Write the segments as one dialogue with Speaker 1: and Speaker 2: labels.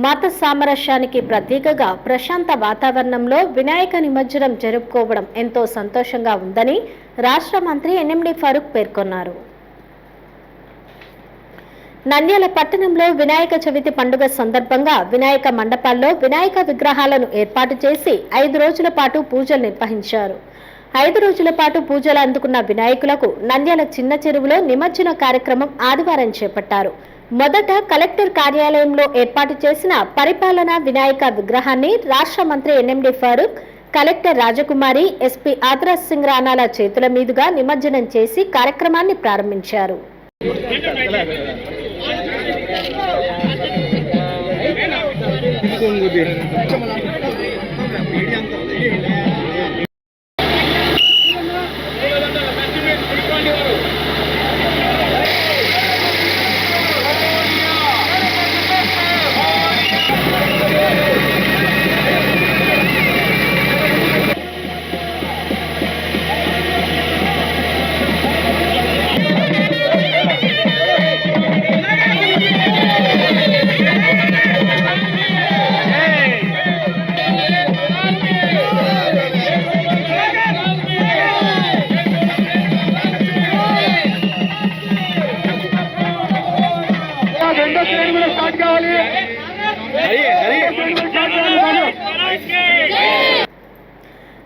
Speaker 1: మత సామరస్యానికి ప్రతీకగా ప్రశాంత వాతావరణంలో వినాయక నిమజ్జనం జరుపుకోవడం ఎంతో సంతోషంగా ఉందని రాష్ట్ర మంత్రి ఎన్ఎండి ఫరూక్ పేర్కొన్నారు. నంద్యాల పట్టణంలో వినాయక చవితి పండుగ సందర్భంగా వినాయక మండపాల్లో వినాయక విగ్రహాలను ఏర్పాటు చేసి ఐదు రోజుల పాటు పూజలు నిర్వహించారు. ఐదు రోజుల పాటు పూజలు అందుకున్న వినాయకులకు నంద్యాల చిన్న చెరువులో నిమజ్జన కార్యక్రమం ఆదివారం చేపట్టారు. మొదట కలెక్టర్ కార్యాలయంలో ఏర్పాటు చేసిన పరిపాలనా వినాయక విగ్రహాన్ని రాష్ట్ర మంత్రి NMD Farooq collector Rajakumari SP Adaraj Singh రాణాల చేతుల మీదుగా నిమజ్జనం చేసి కార్యక్రమాన్ని ప్రారంభించారు.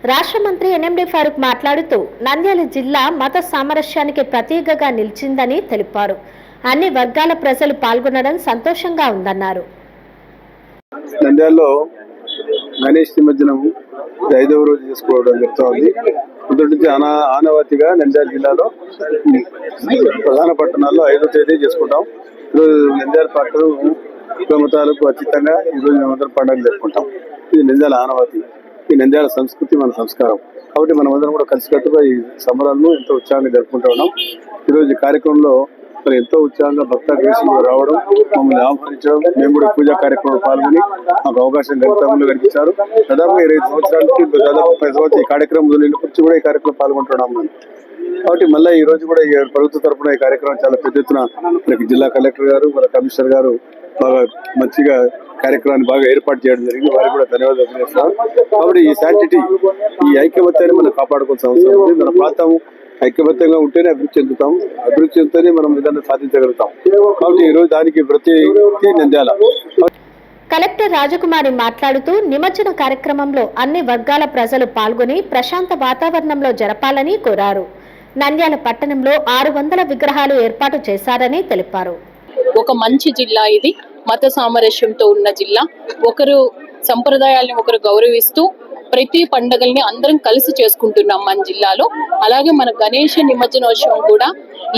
Speaker 1: రాష్ట్ర మంత్రి ఎన్ఎండి ఫారూక్ మాట్లాడుతూ నంద్యాల జిల్లా మత సామరస్యానికి ప్రతీకగా నిలిచిందని తెలిపారు. అన్ని వర్గాల ప్రజలు పాల్గొనడం సంతోషంగా ఉందన్నారు.
Speaker 2: నంద్యాలలో గణేష్ నిమజ్జనం ఐదవ రోజు చేసుకోవడం జరుగుతూ ఉంది మొదటి నుంచి ఆనా ఆనవాతిగా నంద్యాల జిల్లాలో ప్రధాన పట్టణాల్లో ఐదో తేదీ చేసుకుంటాం. ఈరోజు నంద్యాల పట్టణం మతాలకు అతీతంగా ఈరోజు మేమందరం పండుగ జరుపుకుంటాం. ఇది నంద్యాల ఆనవాతి ఈ నంద్యాల సంస్కృతి మన సంస్కారం. కాబట్టి మనమందరం కూడా కలిసికట్టుగా ఈ సంబరాలను ఎంతో ఉత్సాహంగా జరుపుకుంటూ ఉన్నాం. ఈరోజు కార్యక్రమంలో మరి ఎంతో ఉత్సాహంగా భక్త దేశంలో రావడం మమ్మల్ని ఆహ్వానించడం మేము కూడా పూజా కార్యక్రమంలో పాల్గొని మాకు అవకాశం గతంలో కనిపించారు దాదాపు ఇరవై సంవత్సరాలకి దాదాపు పది సంవత్సరాలు ఈ కార్యక్రమం నిన్న కూడా ఈ కార్యక్రమం పాల్గొంటున్నాం మనం. కాబట్టి మళ్ళీ ఈ రోజు కూడా ఈ ప్రభుత్వ తరపున ఈ కార్యక్రమం చాలా పెద్ద ఎత్తున జిల్లా కలెక్టర్ గారు మన కమిషనర్ గారు బాగా మంచిగా కార్యక్రమాన్ని బాగా ఏర్పాటు చేయడం జరిగింది. వారికి కూడా ధన్యవాదాలు తెలియజేస్తున్నాం. కాబట్టి ఈ శాంటిటీ ఈ ఐక్యమత్యాన్ని మనం కాపాడుకోవాల్సిన అవసరం ఉంది. మన ప్రాంతం ఐక్యమత్యంగా ఉంటేనే అభివృద్ధి చెందుతాం. అభివృద్ధి చెందితేనే మనం ఏదైనా సాధించగలుగుతాం. కాబట్టి ఈ రోజు దానికి ప్రతి నంద్యాల
Speaker 1: కలెక్టర్ రాజకుమారి మాట్లాడుతూ నిమజ్జన కార్యక్రమంలో అన్ని వర్గాల ప్రజలు పాల్గొని ప్రశాంత వాతావరణంలో జరపాలని కోరారు. నంద్యాల పట్టణంలో ఆరు వందల విగ్రహాలు ఏర్పాటు చేశారని తెలిపారు.
Speaker 3: ఒక మంచి జిల్లా ఇది. మత సామరస్యంతో ఉన్న జిల్లా ఒకరు సంప్రదాయాల్ని ఒకరు గౌరవిస్తూ ప్రతి పండగల్ని అందరం కలిసి చేసుకుంటున్నాం మన జిల్లాలో. అలాగే మన గణేష నిమజ్జనోత్సవం కూడా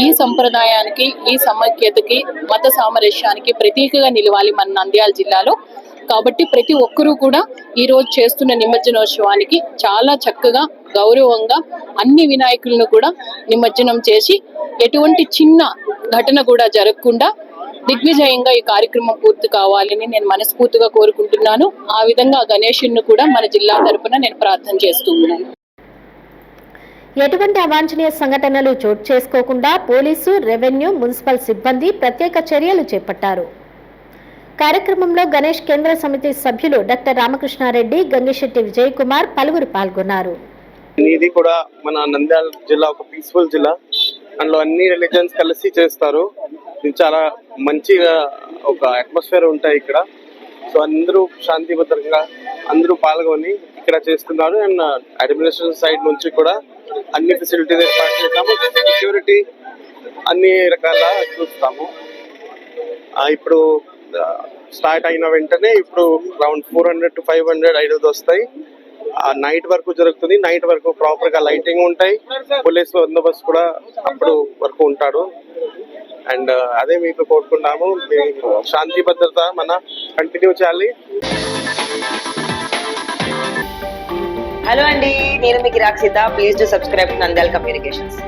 Speaker 3: ఈ సంప్రదాయానికి ఈ సమైక్యతకి మత సామరస్యానికి ప్రతీకగా నిలవాలి మన నంద్యాల జిల్లాలో. కాబట్టి ప్రతి ఒక్కరూ కూడా ఈ రోజు చేస్తున్న నిమజ్జనోత్సవానికి చాలా చక్కగా గౌరవంగా అన్ని వినాయకులను కూడా నిమజ్జనం చేసి ఎటువంటి చిన్న ఘటన కూడా జరగకుండా దిగ్విజయంగా ఈ కార్యక్రమం పూర్తి కావాలని నేను మనస్ఫూర్తిగా కోరుకుంటున్నాను. ఆ విధంగా గణేషుని కూడా మన జిల్లా తరపున నేను ప్రార్థన చేస్తూ ఉన్నాను
Speaker 1: ఎటువంటి అవాంఛనీయ సంఘటనలు చోటు చేసుకోకుండా పోలీసు రెవెన్యూ మున్సిపల్ సిబ్బంది ప్రత్యేక చర్యలు చేపట్టారు. కార్యక్రమంలో గణేష్ కేంద్ర సమితి సభ్యులు డాక్టర్ రామకృష్ణారెడ్డి గంగిశెట్టి విజయ్ కుమార్ పలువురు పాల్గొన్నారు.
Speaker 4: ఇది కూడా మన నంద్యాల జిల్లా ఒక పీస్ఫుల్ జిల్లా. అందులో అన్ని రిలీజన్స్ కలిసి చేస్తారు. చాలా మంచిగా ఒక అట్మాస్ఫియర్ ఉంటాయి ఇక్కడ. సో అందరూ శాంతి భద్రంగా అందరూ పాల్గొని ఇక్కడ చేస్తున్నారు. అండ్ అడ్మినిస్ట్రేషన్ సైడ్ నుంచి కూడా అన్ని ఫెసిలిటీస్ ఏర్పాటు చేస్తాము సెక్యూరిటీ అన్ని రకాల చూస్తాము. ఇప్పుడు స్టార్ట్ అయిన వెంటనే ఇప్పుడు around four hundred to five hundred ideas వస్తాయి. నైట్ వరకు జరుగుతుంది. నైట్ వరకు ప్రాపర్గా లైటింగ్ ఉంటాయి. పోలీస్ బందోబస్తు కూడా అప్పుడు వరకు ఉంటాడు. అండ్ అదే మీకు కోరుకున్నాము మీ శాంతి భద్రత మన కంటిన్యూ చేయాలి.
Speaker 5: హలో అండి. నేను మీకు Rakshita please to subscribe Nandyala communications